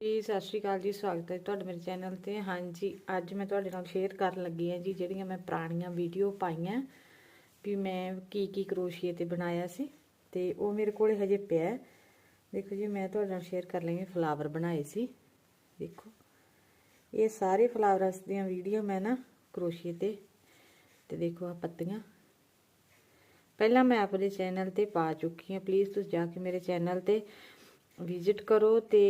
ਜੀ, ਸਤਿ ਸ਼੍ਰੀ ਅਕਾਲ ਜੀ, ਸਵਾਗਤ ਹੈ ਤੁਹਾਡੇ ਮੇਰੇ ਚੈਨਲ ਤੇ। ਹਾਂਜੀ, ਅੱਜ ਮੈਂ ਤੁਹਾਡੇ ਨਾਲ ਸ਼ੇਅਰ ਕਰਨ ਲੱਗੀ ਹਾਂ ਜੀ, ਜਿਹੜੀਆਂ ਮੈਂ ਪੁਰਾਣੀਆਂ ਵੀਡੀਓ ਪਾਈਆਂ ਵੀ ਮੈਂ ਕੀ ਕੀ ਕਰੋਸ਼ੀਏ ਤੇ ਬਣਾਇਆ ਸੀ ਤੇ ਉਹ ਮੇਰੇ ਕੋਲੇ ਹਜੇ ਪਿਆ ਦੇਖੋ ਜੀ, ਮੈਂ ਤੁਹਾਡੇ ਨਾਲ ਸ਼ੇਅਰ ਕਰ ਲਈ ਫਲਾਵਰ ਬਣਾਏ ਸੀ। ਦੇਖੋ, ਇਹ ਸਾਰੇ ਫਲਾਵਰਸ ਦੀਆਂ ਵੀਡੀਓ ਮੈਂ ਨਾ ਕਰੋਸ਼ੀਏ ਤੇ ਤੇ ਦੇਖੋ ਆ ਪੱਤੀਆਂ। ਪਹਿਲਾਂ ਮੈਂ ਆਪਣੇ ਚੈਨਲ ਤੇ ਪਾ ਚੁੱਕੀ ਹਾਂ। ਪਲੀਜ਼ ਤੁਸੀਂ ਜਾ ਕੇ ਮੇਰੇ ਚੈਨਲ ਤੇ ਵਿਜ਼ਿਟ ਕਰੋ ਤੇ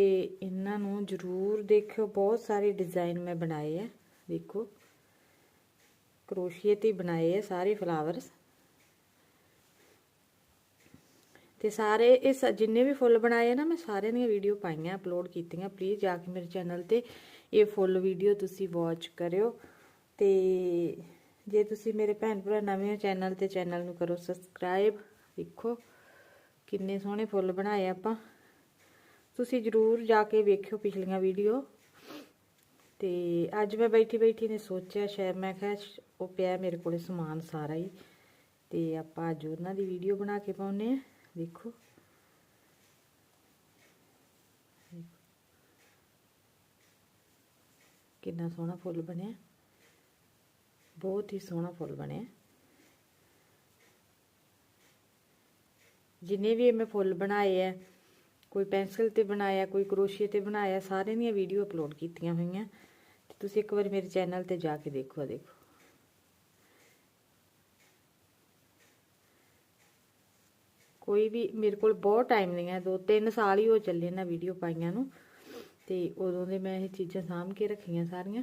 ਇਹਨਾਂ ਨੂੰ ਜ਼ਰੂਰ ਦੇਖਿਓ। ਬਹੁਤ ਸਾਰੇ ਡਿਜ਼ਾਈਨ ਮੈਂ ਬਣਾਏ ਆ, ਦੇਖੋ। ਕਰੋਸ਼ੀਏ ਤੇ ਬਣਾਏ ਆ ਸਾਰੇ ਫਲਾਵਰਸ ਤੇ ਸਾਰੇ ਇਹ ਜਿੰਨੇ ਵੀ ਫੁੱਲ ਬਣਾਏ ਆ ਨਾ, ਮੈਂ ਸਾਰਿਆਂ ਦੀਆਂ ਵੀਡੀਓ ਪਾਈਆਂ ਅਪਲੋਡ ਕੀਤੀਆਂ। ਪਲੀਜ਼ ਜਾ ਕੇ ਮੇਰੇ ਚੈਨਲ ਤੇ ਇਹ ਫੁੱਲ ਵੀਡੀਓ ਤੁਸੀਂ ਵਾਚ ਕਰਿਓ। ਤੇ ਜੇ ਤੁਸੀਂ ਮੇਰੇ ਭੈਣ ਭਰਾ ਨਵੇਂ ਹੋ ਚੈਨਲ ਤੇ ਚੈਨਲ ਨੂੰ ਕਰੋ ਸਬਸਕ੍ਰਾਈਬ ਦੇਖੋ ਕਿੰਨੇ ਸੋਹਣੇ ਫੁੱਲ ਬਣਾਏ ਆਪਾਂ। ਤੁਸੀਂ ਜਰੂਰ ਜਾ ਕੇ ਵੇਖਿਓ ਪਿਛਲੀਆਂ ਵੀਡੀਓ। ਤੇ ਅੱਜ ਮੈਂ ਬੈਠੀ ਬੈਠੀ ਨੇ ਸੋਚਿਆ, ਸ਼ਾਇਦ ਮੈਂ ਕਿਹਾ ਉਹ ਪਿਆ ਮੇਰੇ ਕੋਲੇ ਸਮਾਨ ਸਾਰਾ ਹੀ। ਤੇ ਆਪਾਂ ਅੱਜ ਉਹਨਾਂ ਦੀ ਵੀਡੀਓ ਬਣਾ ਕੇ ਪਾਉਨੇ ਆ ਦੇਖੋ। ਕਿੰਨਾ ਸੋਹਣਾ ਫੁੱਲ ਬਣਿਆ। ਬਹੁਤ ਹੀ ਸੋਹਣਾ ਫੁੱਲ ਬਣਿਆ। ਜਿੰਨੇ ਵੀ ਮੈਂ ਫੁੱਲ ਬਣਾਏ ਆ ਕੋਈ ਪੈਨਸਲ ਤੇ ਬਣਾਇਆ, ਕੋਈ ਕਰੋਸ਼ੀਏ ਤੇ ਬਣਾਇਆ, ਸਾਰਿਆਂ ਦੀਆਂ ਵੀਡੀਓ ਅਪਲੋਡ ਕੀਤੀਆਂ ਹੋਈਆਂ। ਤੇ ਤੁਸੀਂ ਇੱਕ ਵਾਰ ਮੇਰੇ ਚੈਨਲ ਤੇ ਜਾ ਕੇ ਦੇਖੋ ਦੇਖੋ। ਕੋਈ ਵੀ ਮੇਰੇ ਕੋਲ ਬਹੁਤ ਟਾਈਮ ਨਹੀਂ ਹੈ, ਦੋ ਤਿੰਨ ਸਾਲ ਹੀ ਹੋ ਚੱਲੇ ਨਾ ਵੀਡੀਓ ਪਾਈਆਂ ਨੂੰ। ਤੇ ਉਦੋਂ ਦੇ ਮੈਂ ਇਹ ਚੀਜ਼ਾਂ ਸਾਂਭ ਕੇ ਰੱਖੀਆਂ ਸਾਰੀਆਂ।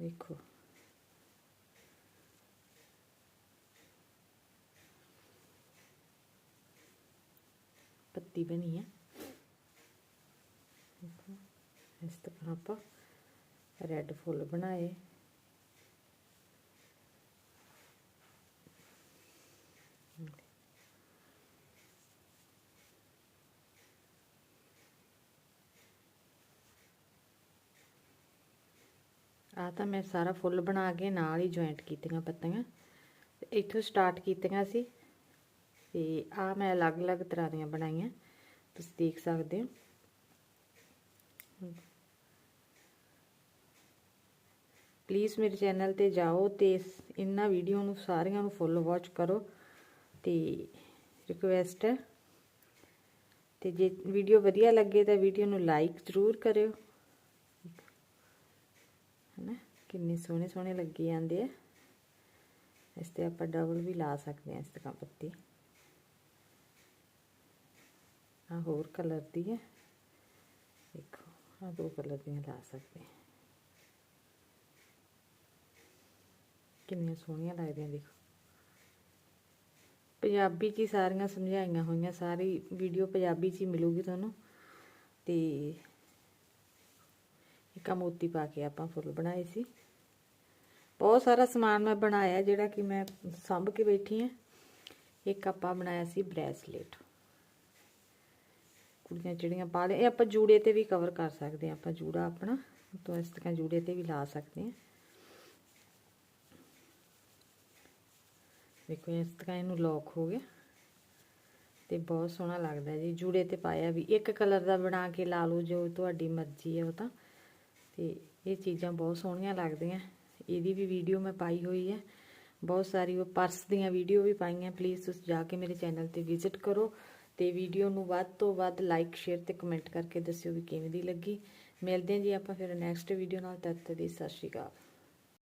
ਦੇਖੋ। ਪੱਤੀ ਬਣੀ ਹੈ ਦੇਖੋ ਇਸ ਤਰ੍ਹਾਂ ਆਪਾਂ ਰੈੱਡ ਫੁੱਲ ਬਣਾਏ ਆ ਤਾਂ ਮੈਂ ਸਾਰਾ ਫੁੱਲ ਬਣਾ ਕੇ ਨਾਲ ਹੀ ਜੁਆਇੰਟ ਕੀਤੀਆਂ ਪੱਤੀਆਂ ਇੱਥੋਂ ਸਟਾਰਟ ਕੀਤੀਆਂ ਸੀ ਤੇ ਆ ਮੈਂ ਅਲੱਗ-ਅਲੱਗ ਤਰ੍ਹਾਂ ਦੀਆਂ ਬਣਾਈਆਂ ਤੁਸੀਂ ਦੇਖ ਸਕਦੇ ਹੋ। ਪਲੀਜ਼ ਮੇਰੇ ਚੈਨਲ ਤੇ ਜਾਓ ਤੇ ਇਹਨਾਂ ਵੀਡੀਓ ਨੂੰ, ਸਾਰੀਆਂ ਨੂੰ ਫੁੱਲ ਵਾਚ ਕਰੋ ਤੇ ਰਿਕੁਐਸਟ ਹੈ। ਤੇ ਜੇ ਵੀਡੀਓ ਵਧੀਆ ਲੱਗੇ ਤਾਂ ਵੀਡੀਓ ਨੂੰ ਲਾਈਕ ਜ਼ਰੂਰ ਕਰਿਓ। ਹਨਾ? ਕਿੰਨੇ ਸੋਹਣੇ ਸੋਹਣੇ ਲੱਗੇ ਜਾਂਦੇ ਆ। ਇਸ ਤੇ ਆਪਾਂ ਡਬਲ ਵੀ ਲਾ ਸਕਦੇ ਆ ਇਸ ਤਰ੍ਹਾਂ ਪੱਤੀ। ਆ ਹੋਰ ਕਲਰ ਦੀ ਹੈ। ਦੇਖੋ ਆ ਦੋ ਕਲਰ ਦੀਆਂ ਲਾ ਸਕਦੇ ਆ ਕਿੰਨੀਆਂ ਸੋਹਣੀਆਂ ਲੱਗਦੀਆਂ, ਦੇਖੋ। ਪੰਜਾਬੀ 'ਚ ਹੀ ਸਾਰੀਆਂ ਸਮਝਾਈਆਂ ਹੋਈਆਂ, ਸਾਰੀ ਵੀਡੀਓ ਪੰਜਾਬੀ 'ਚ ਹੀ ਮਿਲੂਗੀ ਤੁਹਾਨੂੰ। ਤੇ ਇੱਕ ਮੋਤੀ ਪਾ ਕੇ ਆਪਾਂ ਫੁੱਲ ਬਣਾਏ ਸੀ। ਬਹੁਤ ਸਾਰਾ ਸਮਾਨ ਮੈਂ ਬਣਾਇਆ, ਜਿਹੜਾ ਕਿ ਮੈਂ ਸੰਭ ਕੇ ਬੈਠੀ ਹਾਂ। ਇੱਕ ਆਪਾਂ ਬਣਾਇਆ ਸੀ ਬ੍ਰੈਸਲੇਟ। ਕੁੜੀਆਂ ਚਿੜੀਆਂ ਪਾ ਲੈ ਇਹ ਆਪਾਂ ਜੂੜੇ ਤੇ ਵੀ ਕਵਰ ਕਰ ਸਕਦੇ ਆ ਆਪਾਂ ਜੂੜਾ ਆਪਣਾ ਤੋਂ ਇਸ ਤਰ੍ਹਾਂ ਜੂੜੇ ਤੇ ਵੀ ਲਾ ਸਕਦੇ ਆ ਦੇਖੋ, ਇਸ ਤਰ੍ਹਾਂ ਇਹਨੂੰ ਲੌਕ ਹੋ ਗਿਆ। ਤੇ ਬਹੁਤ ਸੋਹਣਾ ਲੱਗਦਾ ਜੀ। ਜੂੜੇ ਤੇ ਪਾਇਆ ਵੀ। ਇੱਕ ਕਲਰ ਦਾ ਬਣਾ ਕੇ ਲਾ ਲਓ, ਜੋ ਤੁਹਾਡੀ ਮਰਜ਼ੀ ਹੈ ਉਹ ਤਾਂ। ਤੇ ਇਹ ਚੀਜ਼ਾਂ ਬਹੁਤ ਸੋਹਣੀਆਂ ਲੱਗਦੀਆਂ। ਇਹਦੀ ਵੀ ਵੀਡੀਓ ਮੈਂ ਪਾਈ ਹੋਈ ਹੈ। ਬਹੁਤ ਸਾਰੀ ਉਹ ਪਰਸ ਦੀਆਂ ਵੀਡੀਓ ਵੀ ਪਾਈਆਂ। ਪਲੀਜ਼ ਤੁਸੀਂ ਜਾ ਕੇ ਮੇਰੇ ਚੈਨਲ ਤੇ ਵਿਜ਼ਿਟ ਕਰੋ। ਤੇ ਵੀਡੀਓ ਨੂੰ ਵੱਧ ਤੋਂ ਵੱਧ ਲਾਈਕ ਸ਼ੇਅਰ ਤੇ ਕਮੈਂਟ ਕਰਕੇ ਦੱਸਿਓ ਵੀ ਕਿਵੇਂ ਦੀ ਲੱਗੀ। ਮਿਲਦੇ ਹਾਂ ਜੀ ਆਪਾਂ ਫਿਰ ਨੈਕਸਟ ਵੀਡੀਓ ਨਾਲ, ਤਦ ਤੱਕ ਦੀ ਸਤਿ ਸ਼੍ਰੀ ਅਕਾਲ।